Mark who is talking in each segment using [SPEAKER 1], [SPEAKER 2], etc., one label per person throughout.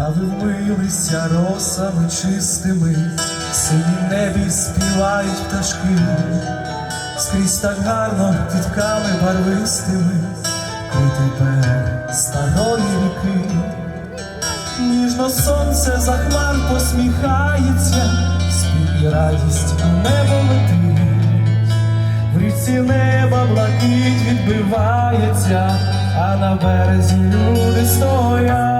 [SPEAKER 1] Трави вмилися росами чистими, в синім небі співають пташки, скрізь так гарно квітками барвистими, критий берег старої ріки. Ніжно сонце за хмар посміхається, спів і радість у небо летить. В річці неба блакить відбивається, а на березі люди стоять.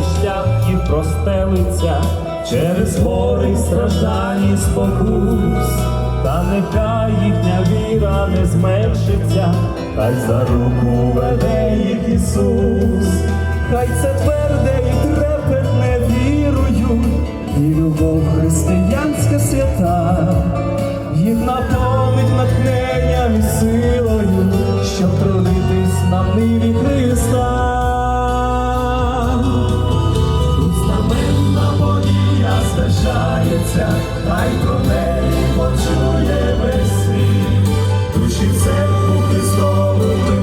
[SPEAKER 1] Можливо і простелиться. Через гори страждань спокус, та нехай їхня віра не зменшиться, хай за руку веде їх Ісус, хай це тверде і трепетне вірою, і любов християнська свята, їх наповнить натхненням і силою, щоб трудитись на ниві хай про неї почує весь світ. Душі в церкву Христову